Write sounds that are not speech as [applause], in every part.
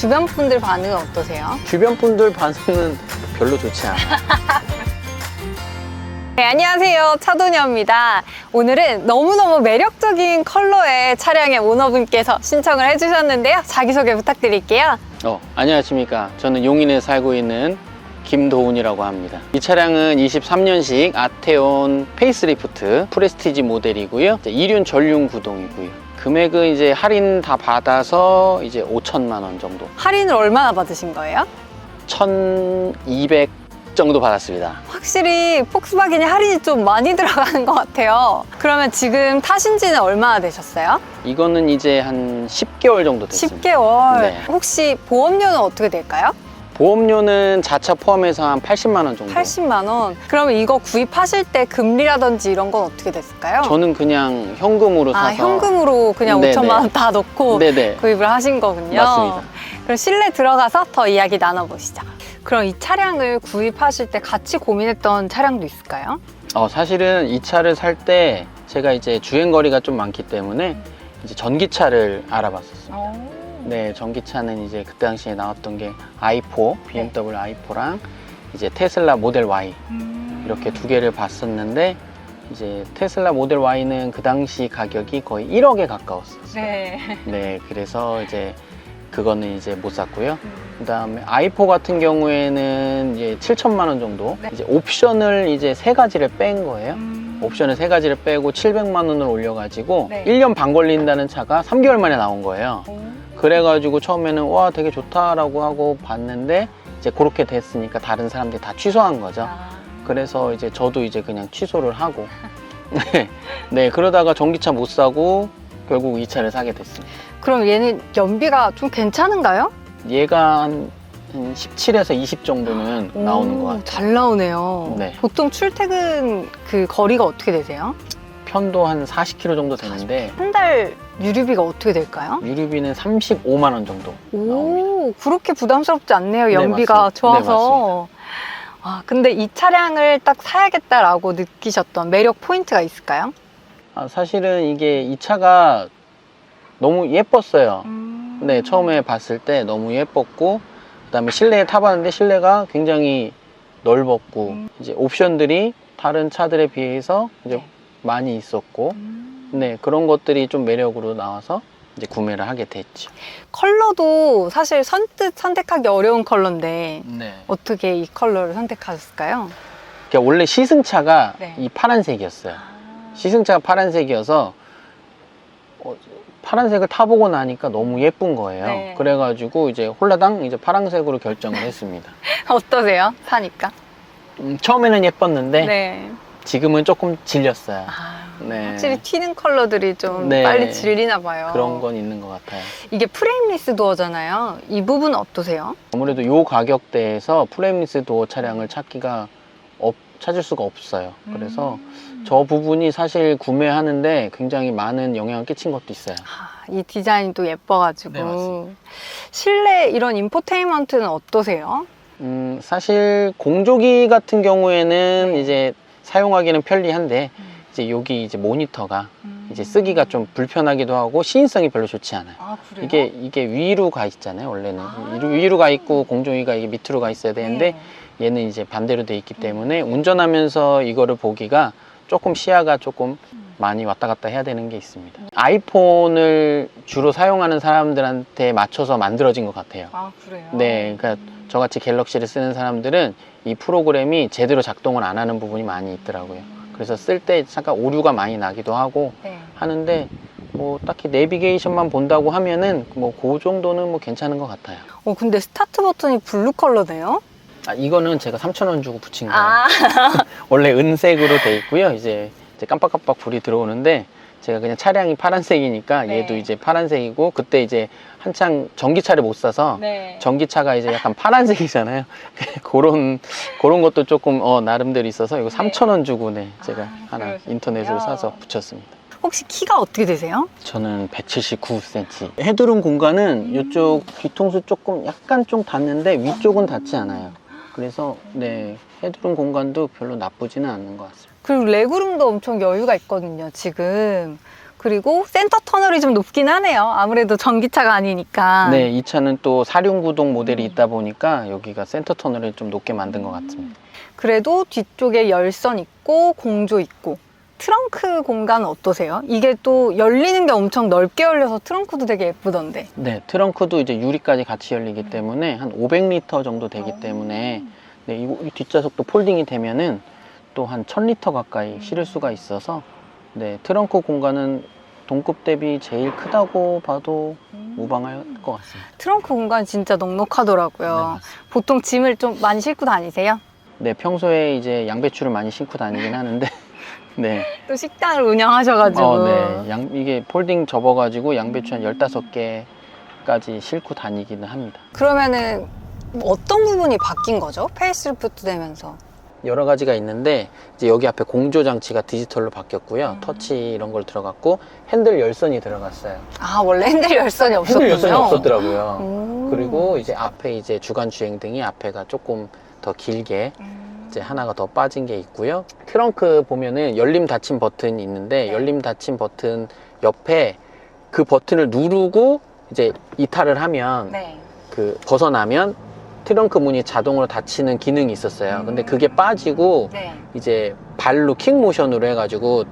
주변 분들 반응은 어떠세요? 주변 분들 반응은 별로 좋지 않아요. [laughs] 네, 안녕하세요. 차도녀입니다. 오늘은 너무너무 매력적인 컬러의 차량의 오너분께서 신청을 해주셨는데요. 자기소개 부탁드릴게요. 어, 안녕하십니까. 저는 용인에 살고 있는 김도훈이라고 합니다. 이 차량은 23년식 아테온 페이스리프트 프레스티지 모델이고요. 이륜 전륜 구동이고요. 금액은 이제 할인 다 받아서 이제 5천만 원 정도. 할인을 얼마나 받으신 거예요? 1,200 정도 받았습니다. 확실히 폭스바겐이 할인이 좀 많이 [laughs] 들어가는 것 같아요. 그러면 지금 타신 지는 얼마나 되셨어요? 이거는 이제 한 10개월 정도 됐습니다. 10개월. 네. 혹시 보험료는 어떻게 될까요? 보험료는 자차 포함해서 한 80만 원 정도. 80만 원. 그러면 이거 구입하실 때 금리라든지 이런 건 어떻게 됐을까요? 저는 그냥 현금으로 사서 아, 현금으로 그냥 네네. 5천만 원 다 넣고 네네. 구입을 하신 거군요. 맞습니다. 그럼 실내 들어가서 더 이야기 나눠보시죠. 그럼 이 차량을 구입하실 때 같이 고민했던 차량도 있을까요? 어, 사실은 이 차를 살 때 제가 이제 주행 거리가 좀 많기 때문에 이제 전기차를 알아봤었어요. 네, 전기차는 이제 그때 당시에 나왔던 게 i4, BMW i4랑 이제 테슬라 모델 Y 이렇게 두 개를 봤었는데 이제 테슬라 모델 Y는 그 당시 가격이 거의 1억에 가까웠었어요. 네. 네, 그래서 이제 그거는 이제 못 샀고요. 그다음에 i4 같은 경우에는 이제 7천만 원 정도. 네. 이제 옵션을 이제 세 가지를 뺀 거예요. 음. 옵션을 세 가지를 빼고 700만 원을 올려가지고 네. 1년 반 걸린다는 차가 3개월 만에 나온 거예요. 그래가지고 처음에는 와 되게 좋다라고 하고 봤는데 이제 그렇게 됐으니까 다른 사람들이 다 취소한 거죠. 아. 그래서 이제 저도 이제 그냥 취소를 하고 [laughs] 네, 네 그러다가 전기차 못 사고 결국 이 차를 사게 됐습니다. 그럼 얘는 연비가 좀 괜찮은가요? 얘가 한, 한 17에서 20 정도는 나오는 오, 것 같아요. 잘 나오네요. 네. 보통 출퇴근 그 거리가 어떻게 되세요? 편도 한 40km 정도 되는데 한 달 유류비가 어떻게 될까요? 유류비는 35만 원 정도. 오, 그렇게 부담스럽지 않네요. 네, 연비가 맞습니다. 좋아서. 아, 근데 이 차량을 딱 사야겠다라고 느끼셨던 매력 포인트가 있을까요? 아, 사실은 이게 이 차가 너무 예뻤어요. 음. 네, 처음에 봤을 때 너무 예뻤고, 그 다음에 실내에 타봤는데 실내가 굉장히 넓었고, 음. 이제 옵션들이 다른 차들에 비해서 이제 네. 많이 있었고, 음. 네, 그런 것들이 좀 매력으로 나와서 이제 구매를 하게 됐죠. 컬러도 사실 선뜻 선택하기 어려운 컬러인데 네. 어떻게 이 컬러를 선택하셨을까요? 그러니까 원래 시승차가 네. 이 파란색이었어요. 시승차가 파란색이어서 어, 파란색을 타보고 나니까 너무 예쁜 거예요. 네. 그래가지고 이제 홀라당 이제 파란색으로 결정을 [laughs] 했습니다. 어떠세요? 사니까? 음, 처음에는 예뻤는데 네. 지금은 조금 질렸어요. 아, 네. 확실히 튀는 컬러들이 좀 네. 빨리 질리나 봐요. 그런 건 있는 것 같아요. 이게 프레임리스 도어잖아요. 이 부분 어떠세요? 아무래도 요 가격대에서 프레임리스 도어 차량을 찾기가 없, 찾을 수가 없어요. 그래서 음. 저 부분이 사실 구매하는데 굉장히 많은 영향을 끼친 것도 있어요. 아, 이 디자인도 예뻐가지고 네, 맞습니다. 실내 이런 인포테인먼트는 어떠세요? 음, 사실 공조기 같은 경우에는 네. 이제 사용하기는 편리한데 이제 여기 이제 모니터가 이제 쓰기가 좀 불편하기도 하고 시인성이 별로 좋지 않아요. 아 그래요? 이게 이게 위로 가 있잖아요. 원래는 아. 위로, 가 있고 공조기가 이게 밑으로 가 있어야 되는데 네. 얘는 이제 반대로 돼 있기 때문에 운전하면서 이거를 보기가 조금 시야가 조금 많이 왔다 갔다 해야 되는 게 있습니다. 아이폰을 주로 사용하는 사람들한테 맞춰서 만들어진 것 같아요. 아 그래요? 네, 그러니까 저같이 갤럭시를 쓰는 사람들은 이 프로그램이 제대로 작동을 안 하는 부분이 많이 있더라고요. 그래서 쓸 때 잠깐 오류가 많이 나기도 하고 네. 하는데 뭐 딱히 내비게이션만 본다고 하면은 뭐 그 정도는 뭐 괜찮은 것 같아요. 어 근데 스타트 버튼이 블루 컬러네요? 아, 이거는 제가 3,000원 주고 붙인 거예요. 아 [laughs] 원래 은색으로 돼 있고요. 이제, 이제 깜빡깜빡 불이 들어오는데 제가 그냥 차량이 파란색이니까 네. 얘도 이제 파란색이고 그때 이제 한창 전기차를 못 사서 네. 전기차가 이제 약간 파란색이잖아요. [laughs] 그런 그런 것도 조금 어, 나름대로 있어서 이거 네. 3,000원 주고 네 제가 아, 하나. 인터넷으로 사서 붙였습니다. 혹시 키가 어떻게 되세요? 저는 179cm. 헤드룸 공간은 이쪽 뒤통수 조금 약간 좀 닿는데 위쪽은 닿지 않아요. 그래서 네 헤드룸 공간도 별로 나쁘지는 않은 것 같습니다. 그리고 레그룸도 엄청 여유가 있거든요 지금 그리고 센터 터널이 좀 높긴 하네요. 아무래도 전기차가 아니니까. 네, 이 차는 또 사륜구동 모델이 있다 보니까 여기가 센터 터널을 좀 높게 만든 것 같습니다. 그래도 뒤쪽에 열선 있고 공조 있고 트렁크 공간은 어떠세요? 이게 또 열리는 게 엄청 넓게 열려서 트렁크도 되게 예쁘던데. 네, 트렁크도 이제 유리까지 같이 열리기 때문에 한 500리터 정도 되기 어. 때문에 네, 이, 이 뒷좌석도 폴딩이 되면은 또 한 1000리터 가까이 실을 수가 있어서 네, 트렁크 공간은 동급 대비 제일 크다고 봐도 무방할 것 같습니다. 트렁크 공간 진짜 넉넉하더라고요. 보통 짐을 좀 많이 싣고 다니세요? 네, 평소에 이제 양배추를 많이 신고 다니긴 하는데 [laughs] 네. 또 식당을 운영하셔가지고. 어, 네. 양, 이게 폴딩 접어가지고 양배추 한 15개까지 싣고 다니기는 합니다. 그러면은 뭐 어떤 부분이 바뀐 거죠? 페이스리프트 되면서. 여러 가지가 있는데 이제 여기 앞에 공조 장치가 디지털로 바뀌었고요. 음. 터치 이런 걸 들어갔고 핸들 열선이 들어갔어요. 아 원래 핸들 열선이 없었군요. 핸들 열선이 없었더라고요. 음. 그리고 이제 앞에 이제 주간 주행 등이 앞에가 조금 더 길게 음. 이제 하나가 더 빠진 게 있고요. 트렁크 보면은 열림 닫힘 버튼이 있는데 네. 열림 닫힘 버튼 옆에 그 버튼을 누르고 이제 이탈을 하면 네. 그 벗어나면 트렁크 문이 자동으로 닫히는 기능이 있었어요. 근데 그게 빠지고 네. 이제 발로 킥 모션으로 해가지고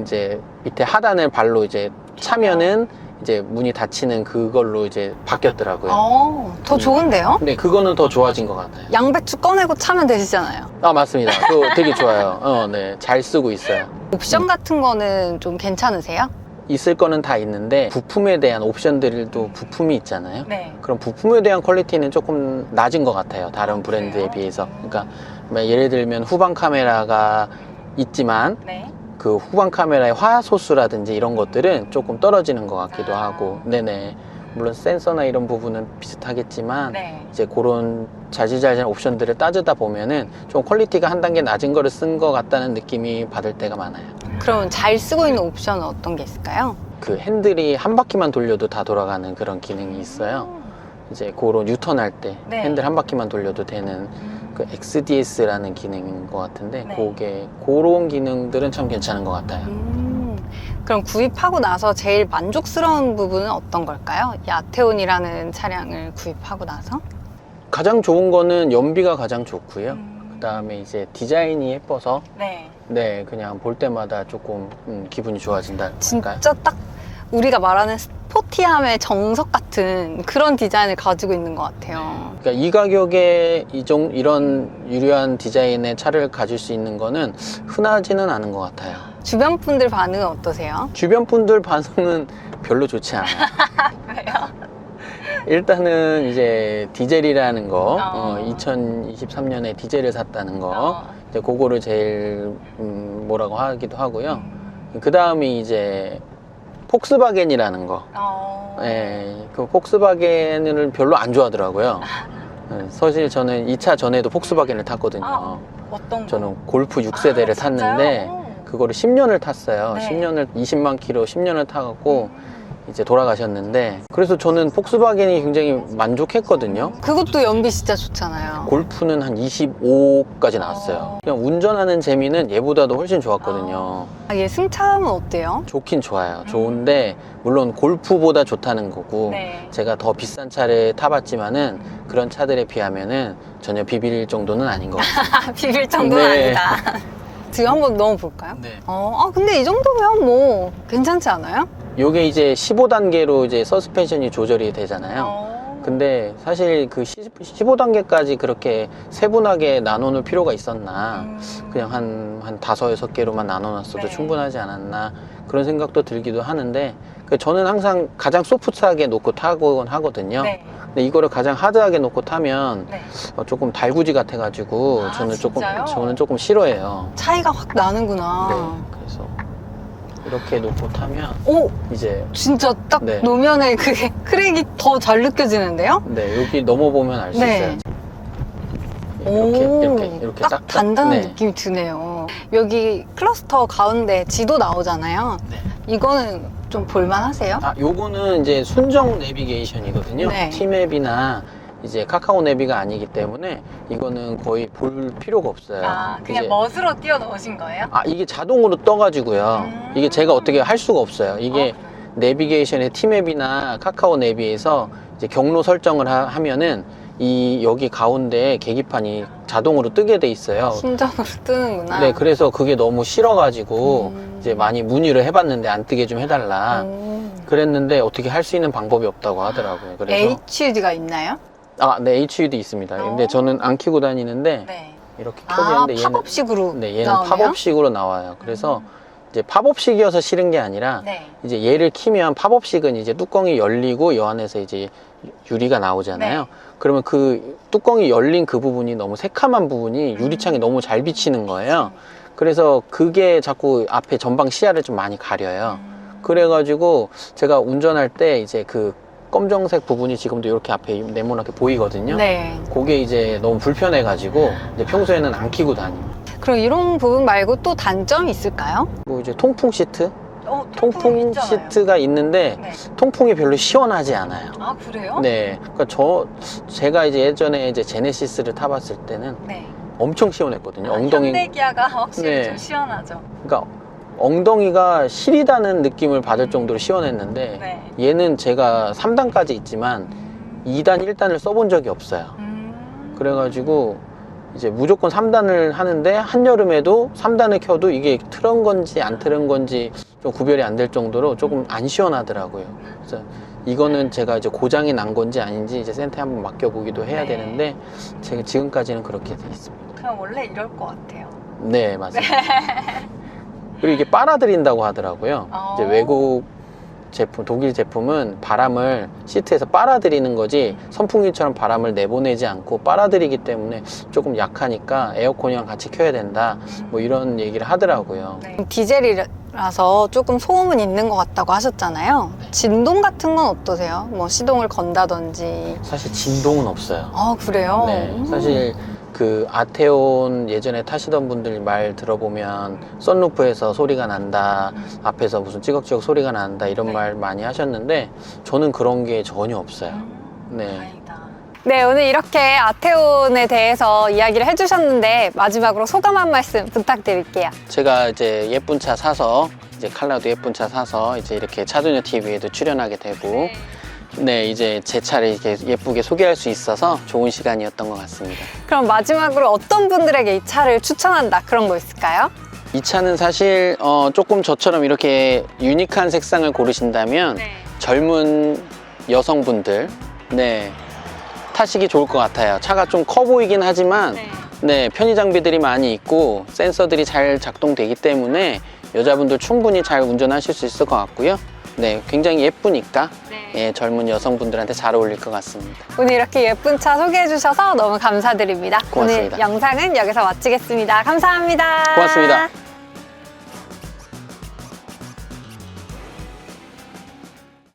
이제 밑에 하단을 발로 이제 차면은 이제 문이 닫히는 그걸로 이제 바뀌었더라고요. 어, 더 음. 좋은데요? 근데 그거는 더 좋아진 것 같아요. 양배추 꺼내고 차면 되시잖아요. 아 맞습니다. 그거 되게 좋아요. 어, 네, 잘 쓰고 있어요. 옵션 같은 거는 좀 괜찮으세요? 있을 거는 다 있는데 부품에 대한 옵션들도 부품이 있잖아요. 네. 그럼 부품에 대한 퀄리티는 조금 낮은 것 같아요. 다른 브랜드에 비해서. 그러니까 뭐 예를 들면 후방 카메라가 있지만 네. 그 후방 카메라의 화소수라든지 이런 것들은 조금 떨어지는 것 같기도 하고, 네네. 물론 센서나 이런 부분은 비슷하겠지만, 네. 이제 그런 자지자지한 옵션들을 따지다 보면은 좀 퀄리티가 한 단계 낮은 거를 쓴 것 같다는 느낌이 받을 때가 많아요. 그럼 잘 쓰고 있는 옵션은 어떤 게 있을까요? 그 핸들이 한 바퀴만 돌려도 다 돌아가는 그런 기능이 있어요. 이제 그런 유턴할 때 네. 핸들 한 바퀴만 돌려도 되는 그 XDS라는 기능인 것 같은데, 네. 그게 그런 기능들은 참 괜찮은 것 같아요. 음, 그럼 구입하고 나서 제일 만족스러운 부분은 어떤 걸까요? 이 아테온이라는 차량을 구입하고 나서? 가장 좋은 거는 연비가 가장 좋고요. 음. 그 다음에 이제 디자인이 예뻐서 네. 네 그냥 볼 때마다 조금 음, 기분이 좋아진다? 진짜 딱 우리가 말하는 스포티함의 정석 같은 그런 디자인을 가지고 있는 것 같아요. 그러니까 이 가격에 이 정, 이런 유려한 디자인의 차를 가질 수 있는 거는 흔하지는 않은 것 같아요. 주변 분들 반응은 어떠세요? 주변 분들 반응은 별로 좋지 않아요. [laughs] 왜요? 일단은 이제 디젤이라는 거, 어. 어, 2023년에 디젤을 샀다는 거, 어. 이제 그거를 제일 음, 뭐라고 하기도 하고요. 그 다음이 이제 폭스바겐이라는 거. 어. 예, 그 폭스바겐을 별로 안 좋아하더라고요. [laughs] 예, 사실 저는 이차 전에도 폭스바겐을 탔거든요. 아, 어떤 거? 저는 골프 6세대를 아, 탔는데 진짜요? 그거를 10년을 탔어요. 네. 10년을 20만 킬로 10년을 타갖고 이제 돌아가셨는데 그래서 저는 폭스바겐이 굉장히 만족했거든요. 그것도 연비 진짜 좋잖아요. 골프는 한 25까지 나왔어요. 어. 그냥 운전하는 재미는 얘보다도 훨씬 좋았거든요. 아, 얘 승차감은 어때요? 좋긴 좋아요. 좋은데 물론 골프보다 좋다는 거고 네. 제가 더 비싼 차를 타봤지만은 그런 차들에 비하면은 전혀 비빌 정도는 아닌 것 같아요. 아, [laughs] 비빌 정도는 네. 아니다. [laughs] 지금 한번 넣어볼까요? 네. 어, 아, 근데 이 정도면 뭐 괜찮지 않아요? 요게 이제 15단계로 이제 서스펜션이 조절이 되잖아요. 어. 근데 사실 그 15단계까지 그렇게 세분하게 나눠놓을 필요가 있었나. 음. 그냥 한, 한 다섯, 여섯 개로만 나눠놨어도 네. 충분하지 않았나. 그런 생각도 들기도 하는데, 그 저는 항상 가장 소프트하게 놓고 타곤 하거든요. 네. 근데 이거를 가장 하드하게 놓고 타면 네. 어, 조금 달구지 같아가지고 아, 저는 조금 진짜요? 저는 조금 싫어해요. 차이가 확 나는구나. 네, 그래서 이렇게 놓고 타면 오, 이제 진짜 딱 네. 노면에 그게 [laughs] 크랙이 더 잘 느껴지는데요? 네 여기 넘어보면 알 수 네. 있어요. 오, 이렇게 이렇게 이렇게 딱, 딱 단단한 네. 느낌이 드네요. 여기 클러스터 가운데 지도 나오잖아요. 네. 이거는 좀 볼만하세요? 아 요거는 이제 순정 내비게이션이거든요. 네. 티맵이나 이제 카카오 내비가 아니기 때문에 이거는 거의 볼 필요가 없어요. 아, 그냥 이제- 멋으로 띄워 넣으신 거예요? 아 이게 자동으로 떠가지고요. 음. 이게 제가 어떻게 할 수가 없어요. 이게 어, 내비게이션의 티맵이나 카카오 내비에서 이제 경로 설정을 하, 면은이 여기 가운데 계기판이 자동으로 뜨게 돼 있어요. 심전으로 뜨는구나. 네, 그래서 그게 너무 싫어가지고 음. 이제 많이 문의를 해봤는데 안 뜨게 좀 해달라. 음. 그랬는데 어떻게 할 수 있는 방법이 없다고 하더라고요. 그래서 HUD가 있나요? 아, 네, HUD 있습니다. 근데 어. 저는 안 키고 다니는데 네. 이렇게 아, 켜지는데 얘는 팝업식으로 네, 얘는 나오네요? 팝업식으로 나와요. 그래서 이제 팝업식이어서 싫은 게 아니라 네. 이제 얘를 키면 팝업식은 이제 뚜껑이 열리고 여 안에서 이제 유리가 나오잖아요. 네. 그러면 그 뚜껑이 열린 그 부분이 너무 새카만 부분이 유리창에 너무 잘 비치는 거예요. 그래서 그게 자꾸 앞에 전방 시야를 좀 많이 가려요. 음. 그래가지고 제가 운전할 때 이제 그 검정색 부분이 지금도 이렇게 앞에 네모나게 보이거든요. 네. 그게 이제 너무 불편해가지고 이제 평소에는 안 키고 다닙니다. 그럼 이런 부분 말고 또 단점이 있을까요? 뭐 이제 통풍 시트? 어, 통풍 시트가 있는데 네. 통풍이 별로 시원하지 않아요. 아, 그래요? 네. 그러니까 저 제가 이제 예전에 이제 제네시스를 타봤을 때는 네. 엄청 시원했거든요. 아, 엉덩이 현대 기아가 확실히 네. 좀 시원하죠. 그러니까 엉덩이가 시리다는 느낌을 받을 정도로 시원했는데 네. 얘는 제가 3단까지 있지만 2단, 1단을 써본 적이 없어요. 음. 그래가지고 이제 무조건 3단을 하는데 한여름에도 3단을 켜도 이게 틀은 건지 안 틀은 건지 좀 구별이 안 될 정도로 조금 안 시원하더라고요. 그래서 이거는 제가 이제 고장이 난 건지 아닌지 이제 센터에 한번 맡겨보기도 해야 네. 되는데 제가 지금까지는 그렇게 돼 있습니다. 그냥 원래 이럴 것 같아요. 네, 맞아요. [laughs] 그리고 이게 빨아들인다고 하더라고요. 어. 이제 외국 제품, 독일 제품은 바람을 시트에서 빨아들이는 거지 선풍기처럼 바람을 내보내지 않고 빨아들이기 때문에 조금 약하니까 에어컨이랑 같이 켜야 된다. 뭐 이런 얘기를 하더라고요. 네. 디젤이라서 조금 소음은 있는 것 같다고 하셨잖아요. 진동 같은 건 어떠세요? 뭐 시동을 건다든지. 사실 진동은 없어요. 아, 그래요? 네, 음. 사실 그 아테온 예전에 타시던 분들 말 들어보면 썬루프에서 소리가 난다, 앞에서 무슨 찌걱찌걱 소리가 난다 이런 네. 말 많이 하셨는데 저는 그런 게 전혀 없어요. 음, 네. 네, 오늘 이렇게 아테온에 대해서 이야기를 해주셨는데 마지막으로 소감 한 말씀 부탁드릴게요. 제가 이제 예쁜 차 사서 이제 칼라도 예쁜 차 사서 이제 이렇게 차도녀 TV에도 출연하게 되고 네 이제 제 차를 이렇게 예쁘게 소개할 수 있어서 좋은 시간이었던 것 같습니다. 그럼 마지막으로 어떤 분들에게 이 차를 추천한다 그런 거 있을까요? 이 차는 사실 어, 조금 저처럼 이렇게 유니크한 색상을 고르신다면 젊은 여성분들 네 타시기 좋을 것 같아요. 차가 좀 커 보이긴 하지만 네 편의 장비들이 많이 있고 센서들이 잘 작동되기 때문에 여자분들 충분히 잘 운전하실 수 있을 것 같고요. 네 굉장히 예쁘니까 예, 젊은 여성분들한테 잘 어울릴 것 같습니다. 오늘 이렇게 예쁜 차 소개해 주셔서 너무 감사드립니다. 고맙습니다. 오늘 영상은 여기서 마치겠습니다. 감사합니다. 고맙습니다.